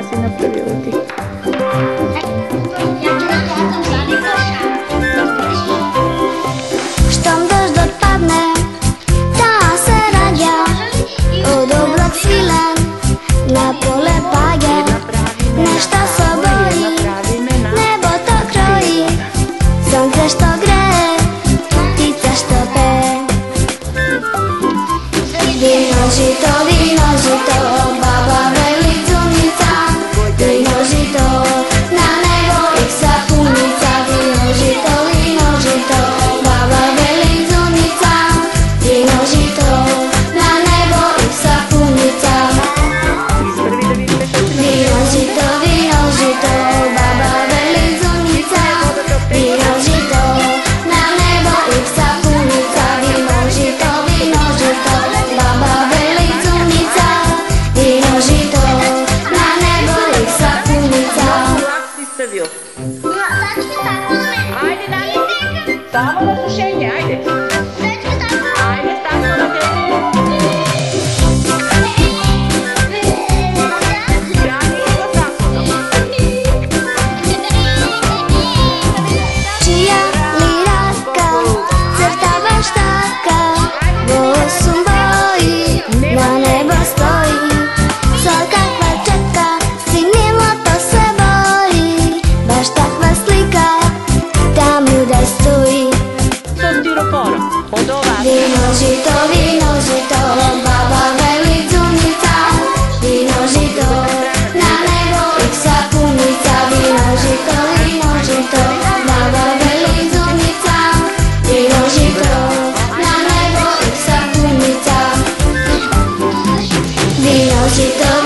están haciendo prebióticos. Sakin sakin. Aynen anne. Damadı tuşeyle haydi. žito, víno, žito, baba velicu nica, na nebo ich sa kunica, víno, žito, víno, žito, na nebo ich sa kunica, víno, žito,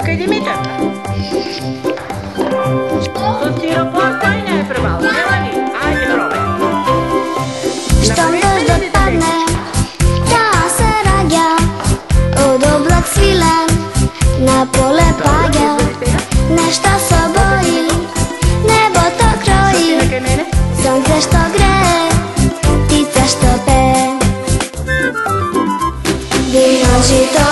Кој иди Митер. Ти работа не е пребал. Ајде пробај. Што можеш да да се раѓа, од облак свилен, на поле паѓа, Нешто се бои, небото крои, сонце што грее, птица што пее. Виножито